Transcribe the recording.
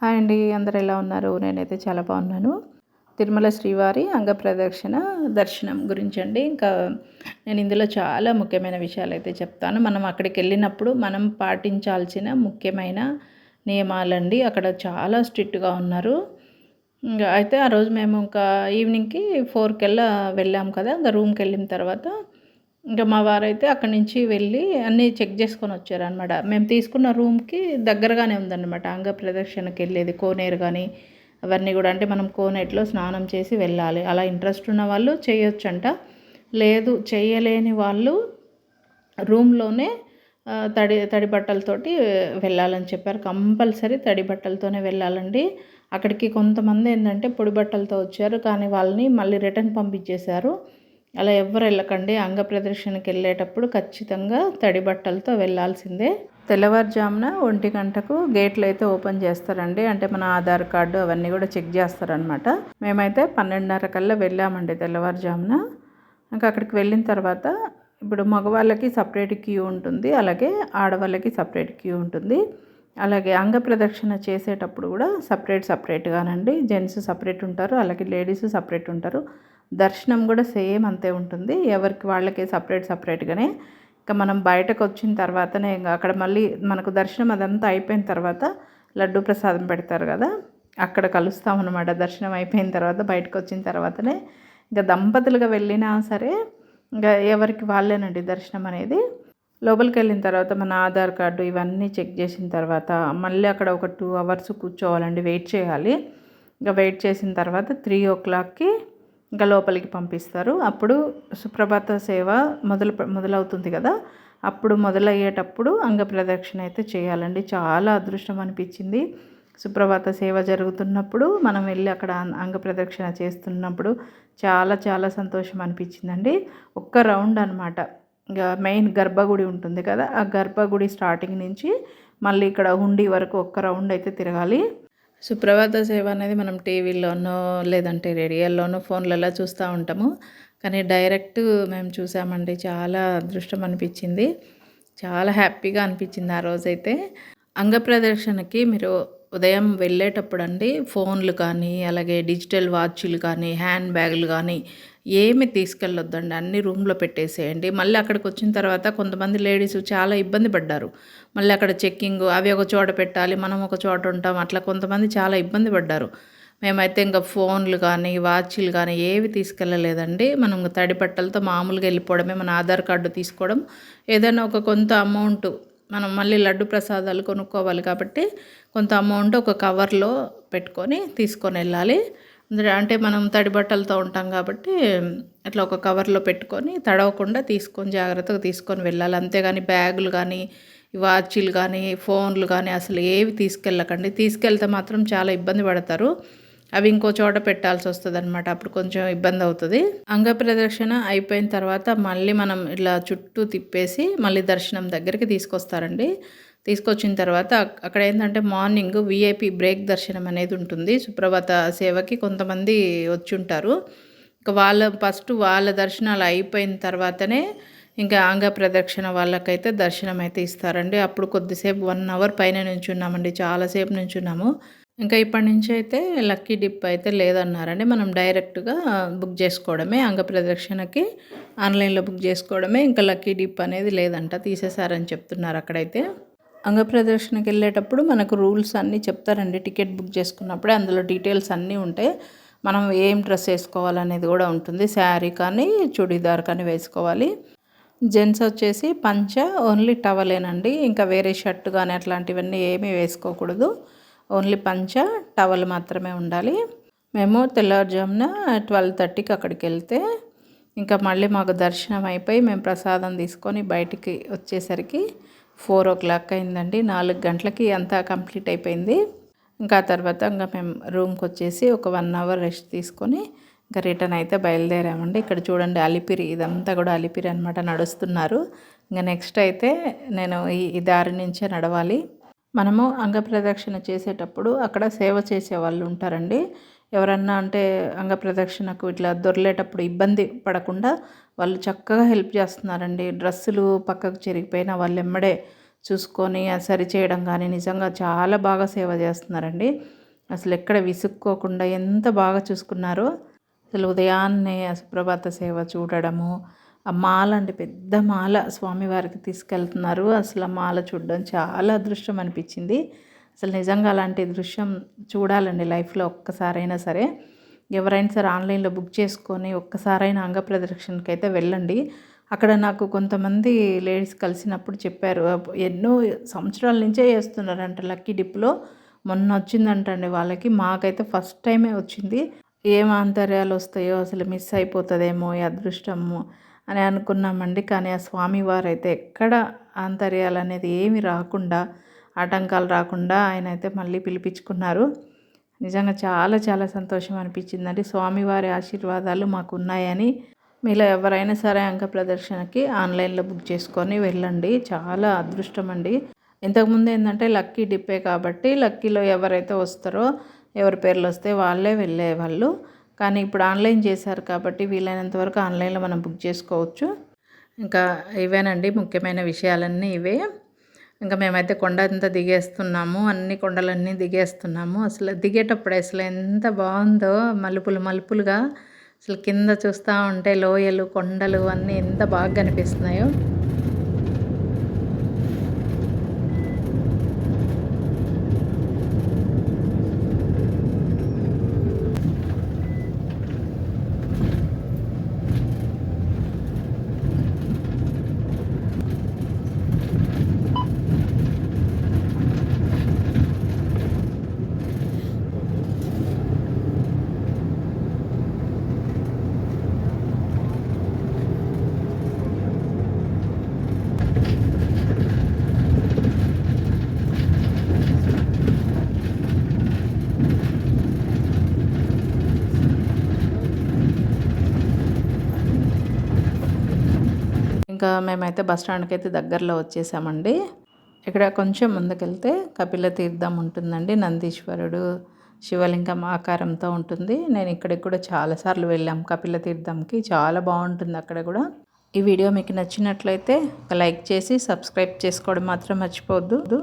Hi అండి అందరు ఎలా ఉన్నారు? నేనైతే చాలా బాగున్నాను. తిరుమల శ్రీవారి అంగప్రదక్షిణ దర్శనం గురించి అండి ఇంకా నేను ఇందులో చాలా ముఖ్యమైన విషయాలు అయితే చెప్తాను. మనం అక్కడికి వెళ్ళినప్పుడు మనం పాటించాల్సిన ముఖ్యమైన నియమాలండి. అక్కడ చాలా స్ట్రిక్ట్గా ఉన్నారు. ఇంకా అయితే ఆ రోజు మేము ఇంకా ఈవినింగ్కి ఫోర్కెల్లా వెళ్ళా వెళ్ళాం కదా ఇంకా రూమ్కి వెళ్ళిన తర్వాత ఇంకా మా వారైతే అక్కడి నుంచి వెళ్ళి అన్నీ చెక్ చేసుకొని వచ్చారనమాట మేము తీసుకున్న రూమ్కి దగ్గరగానే ఉందన్నమాట. అంగ ప్రదక్షిణకి వెళ్ళేది కోనేరు కానీ అవన్నీ కూడా అంటే మనం కోనేటిలో స్నానం చేసి వెళ్ళాలి. అలా ఇంట్రెస్ట్ ఉన్న వాళ్ళు చేయొచ్చంట. లేదు చేయలేని వాళ్ళు రూమ్లోనే తడి తడి బట్టలతోటి వెళ్ళాలని చెప్పారు. కంపల్సరీ తడి బట్టలతోనే వెళ్ళాలండి. అక్కడికి కొంతమంది ఏంటంటే పొడి బట్టలతో వచ్చారు. కానీ వాళ్ళని మళ్ళీ రిటర్న్ పంపించేశారు. అలా ఎవ్వరు వెళ్ళకండి. అంగ ప్రదర్శనకి వెళ్ళేటప్పుడు ఖచ్చితంగా తడి బట్టలతో వెళ్ళాల్సిందే. తెల్లవారుజామున ఒంటి గంటకు గేట్లు అయితే ఓపెన్ చేస్తారండి. అంటే మన ఆధార్ కార్డు అవన్నీ కూడా చెక్ చేస్తారనమాట మేమైతే పన్నెండున్నర కల్లా వెళ్ళామండి తెల్లవారుజామున. ఇంకా అక్కడికి వెళ్ళిన తర్వాత ఇప్పుడు మగవాళ్ళకి సపరేట్ క్యూ ఉంటుంది. అలాగే ఆడవాళ్ళకి సపరేట్ క్యూ ఉంటుంది. అలాగే అంగ ప్రదక్షిణ చేసేటప్పుడు కూడా సపరేట్ సపరేట్గానండి. జెంట్స్ సపరేట్ ఉంటారు. అలాగే లేడీస్ సపరేట్ ఉంటారు. దర్శనం కూడా సేమ్ అంతే ఉంటుంది. ఎవరికి వాళ్ళకే సపరేట్ సపరేట్గానే ఇంకా మనం బయటకు వచ్చిన తర్వాతనే ఇంకా అక్కడ మళ్ళీ మనకు దర్శనం అదంతా అయిపోయిన తర్వాత లడ్డు ప్రసాదం పెడతారు కదా అక్కడ కలుస్తాం అనమాట దర్శనం అయిపోయిన తర్వాత బయటకు వచ్చిన తర్వాతనే ఇంకా దంపతులుగా వెళ్ళినా సరే ఇంకా ఎవరికి వాళ్ళేనండి దర్శనం అనేది. లోపలికి వెళ్ళిన తర్వాత మన ఆధార్ కార్డు ఇవన్నీ చెక్ చేసిన తర్వాత మళ్ళీ అక్కడ ఒక టూ అవర్స్ కూర్చోవాలండి వెయిట్ చేయాలి. ఇంకా వెయిట్ చేసిన తర్వాత త్రీ ఓ క్లాక్కి ఇంకా లోపలికి పంపిస్తారు. అప్పుడు సుప్రభాత సేవ మొదలు మొదలవుతుంది కదా. అప్పుడు మొదలయ్యేటప్పుడు అంగ ప్రదక్షిణ అయితే చేయాలండి. చాలా అదృష్టం అనిపించింది. సుప్రభాత సేవ జరుగుతున్నప్పుడు మనం వెళ్ళి అక్కడ అంగ ప్రదక్షిణ చేస్తున్నప్పుడు చాలా చాలా సంతోషం అనిపించిందండి. ఒక్క రౌండ్ అనమాట ఇంకా మెయిన్ గర్భగుడి ఉంటుంది కదా. ఆ గర్భగుడి స్టార్టింగ్ నుంచి మళ్ళీ ఇక్కడ హుండీ వరకు ఒక్క రౌండ్ అయితే తిరగాలి. సుప్రభాత సేవ అనేది మనం టీవీలోనో లేదంటే రేడియోలోనో ఫోన్లలో చూస్తూ ఉంటాము. కానీ డైరెక్ట్ మేము చూసామండి. చాలా అదృష్టం అనిపించింది. చాలా హ్యాపీగా అనిపించింది ఆ రోజైతే. అంగ ప్రదర్శనకి మీరు ఉదయం వెళ్ళేటప్పుడు అండి ఫోన్లు కానీ అలాగే డిజిటల్ వాచ్లు కానీ హ్యాండ్ బ్యాగులు కానీ ఏమి తీసుకెళ్ళొద్దండి. అన్ని రూమ్లో పెట్టేసేయండి. మళ్ళీ అక్కడికి వచ్చిన తర్వాత కొంతమంది లేడీస్ చాలా ఇబ్బంది పడ్డారు. మళ్ళీ అక్కడ చెక్కింగ్ అవి ఒక చోట పెట్టాలి మనం ఒక చోట ఉంటాం అట్లా కొంతమంది చాలా ఇబ్బంది పడ్డారు. మేమైతే ఇంకా ఫోన్లు కానీ వాచ్లు కానీ ఏవి తీసుకెళ్ళలేదండి. మనం తడి బట్టలతో మామూలుగా వెళ్ళిపోవడమే మన ఆధార్ కార్డు తీసుకోవడం ఏదైనా ఒక కొంత అమౌంట్ మనం మళ్ళీ లడ్డు ప్రసాదాలు కొనుక్కోవాలి కాబట్టి కొంత అమౌంట్ ఒక కవర్లో పెట్టుకొని తీసుకొని వెళ్ళాలి. అంటే మనం తడి బట్టలతో ఉంటాం కాబట్టి అట్లా ఒక కవర్లో పెట్టుకొని తడవకుండా తీసుకొని జాగ్రత్తగా తీసుకొని వెళ్ళాలి. అంతేగాని బ్యాగులు కానీ వాచీలు కానీ ఫోన్లు కానీ అసలు ఏవి తీసుకెళ్ళకండి. తీసుకెళ్తే మాత్రం చాలా ఇబ్బంది పడతారు. అవి ఇంకో చోట పెట్టాల్సి వస్తుంది అనమాట అప్పుడు కొంచెం ఇబ్బంది అవుతుంది. అంగ ప్రదర్శన అయిపోయిన తర్వాత మళ్ళీ మనం ఇలా చుట్టూ తిప్పేసి మళ్ళీ దర్శనం దగ్గరికి తీసుకొస్తారండి. తీసుకొచ్చిన తర్వాత అక్కడ ఏంటంటే మార్నింగ్ విఐపి బ్రేక్ దర్శనం అనేది ఉంటుంది. సుప్రభాత సేవకి కొంతమంది వచ్చి ఉంటారు ఇంకా వాళ్ళ ఫస్ట్ వాళ్ళ దర్శనాలు అయిపోయిన తర్వాతనే ఇంకా ఆంగ ప్రదక్షిణ వాళ్ళకైతే దర్శనం అయితే ఇస్తారండి. అప్పుడు కొద్దిసేపు వన్ అవర్ పైన నుంచున్నామండి. చాలాసేపు నుంచున్నాము. ఇంకా ఇప్పటి నుంచి అయితే లక్కీ డిప్ అయితే లేదన్నారండి. మనం డైరెక్ట్గా బుక్ చేసుకోవడమే అంగ ప్రదక్షిణకి ఆన్లైన్లో బుక్ చేసుకోవడమే ఇంకా లక్కీ డిప్ అనేది లేదంట తీసేశారని చెప్తున్నారు అక్కడైతే. అంగ ప్రదర్శనకి వెళ్ళేటప్పుడు మనకు రూల్స్ అన్నీ చెప్తారండి. టికెట్ బుక్ చేసుకున్నప్పుడే అందులో డీటెయిల్స్ అన్నీ ఉంటాయి మనం ఏం డ్రెస్ వేసుకోవాలనేది కూడా ఉంటుంది. శారీ కానీ చుడీదార్ కానీ వేసుకోవాలి. జెంట్స్ వచ్చేసి పంచ ఓన్లీ టవలేనండి. ఇంకా వేరే షర్ట్ కానీ అట్లాంటివన్నీ ఏమీ వేసుకోకూడదు. ఓన్లీ పంచ టవల్ మాత్రమే ఉండాలి. మేము తెల్లవారుజామున ట్వెల్వ్ థర్టీకి అక్కడికి వెళ్తే ఇంకా మళ్ళీ మాకు దర్శనం అయిపోయి మేము ప్రసాదం తీసుకొని బయటికి వచ్చేసరికి ఫోర్ ఓ క్లాక్ అయిందండి. నాలుగు గంటలకి అంతా కంప్లీట్ అయిపోయింది. ఇంకా తర్వాత ఇంకా మేము రూమ్కి వచ్చేసి ఒక వన్ అవర్ రెస్ట్ తీసుకొని ఇంకా రిటర్న్ అయితే బయలుదేరామండి. ఇక్కడ చూడండి అలిపిరి ఇదంతా కూడా అలిపిరి అనమాట నడుస్తున్నారు. ఇంకా నెక్స్ట్ అయితే నేను ఈ దారి నుంచే నడవాలి. మనము అంగప్రదక్షిణ చేసేటప్పుడు అక్కడ సేవ చేసే వాళ్ళు ఉంటారండి. ఎవరన్నా అంటే అంగప్రదక్షిణకు ఇట్లా దొరలేటప్పుడు ఇబ్బంది పడకుండా వాళ్ళు చక్కగా హెల్ప్ చేస్తున్నారండి. డ్రెస్సులు పక్కకు చెరిగిపోయినా వాళ్ళు ఎమ్మడే చూసుకొని అది సరి చేయడం కానీ నిజంగా చాలా బాగా సేవ చేస్తున్నారండి. అసలు ఎక్కడ విసుక్కోకుండా ఎంత బాగా చూసుకున్నారో. అసలు ఉదయాన్నే సుప్రభాత సేవ చూడడము ఆ మాల అంటే పెద్ద మాల స్వామివారికి తీసుకెళ్తున్నారు. అసలు ఆ మాల చూడడం చాలా అదృష్టం అనిపించింది. అసలు నిజంగా అలాంటి దృశ్యం చూడాలండి లైఫ్లో ఒక్కసారైనా సరే. ఎవరైనా సరే ఆన్లైన్లో బుక్ చేసుకొని ఒక్కసారైనా అంగ ప్రదర్శనకి అయితే వెళ్ళండి. అక్కడ నాకు కొంతమంది లేడీస్ కలిసినప్పుడు చెప్పారు ఎన్నో సంవత్సరాల నుంచే చేస్తున్నారంట లక్కీ డిప్లో. మొన్న వచ్చిందంటండి వాళ్ళకి మాకైతే ఫస్ట్ టైమే వచ్చింది. ఏం ఆంతర్యాలు వస్తాయో అసలు మిస్ అయిపోతుందేమో ఈ అదృష్టము. అని అనుకున్నామండి. కానీ ఆ స్వామివారు అయితే ఎక్కడ ఆంతర్యాలు అనేది ఏమి రాకుండా ఆటంకాలు రాకుండా ఆయన అయితే మళ్ళీ పిలిపించుకున్నారు. నిజంగా చాలా చాలా సంతోషం అనిపించిందండి. స్వామివారి ఆశీర్వాదాలు మాకు ఉన్నాయని మీలో ఎవరైనా సరే అంక ప్రదర్శనకి ఆన్లైన్లో బుక్ చేసుకొని వెళ్ళండి. చాలా అదృష్టం అండి ఇంతకుముందు ఏంటంటే లక్కీ డిప్పే కాబట్టి లక్కీలో ఎవరైతే వస్తారో ఎవరి పేర్లు వస్తే వాళ్ళే వెళ్ళేవాళ్ళు. కానీ ఇప్పుడు ఆన్లైన్ చేశారు కాబట్టి వీలైనంత వరకు ఆన్లైన్లో మనం బుక్ చేసుకోవచ్చు. ఇంకా ఇవేనండి ముఖ్యమైన విషయాలన్నీ ఇవే. ఇంకా మేమైతే కొండ అంతా దిగేస్తున్నాము అన్ని కొండలన్నీ దిగేస్తున్నాము. అసలు దిగేటప్పుడు అసలు ఎంత బాగుందో మలుపులు మలుపులుగా అసలు కింద చూస్తూ ఉంటే లోయలు కొండలు అన్నీ ఎంత బాగా కనిపిస్తున్నాయో. ఇంకా మేమైతే బస్ స్టాండ్కి అయితే దగ్గరలో వచ్చేసామండి. ఇక్కడ కొంచెం ముందుకెళ్తే కపిల తీర్థం ఉంటుందండి నందీశ్వరుడు శివలింగం ఆకారంతో ఉంటుంది. నేను ఇక్కడికి కూడా చాలాసార్లు వెళ్ళాం కపిల తీర్థంకి చాలా బాగుంటుంది అక్కడ కూడా. ఈ వీడియో మీకు నచ్చినట్లయితే ఒక లైక్ చేసి సబ్స్క్రైబ్ చేసుకోవడం మాత్రం మర్చిపోవద్దు.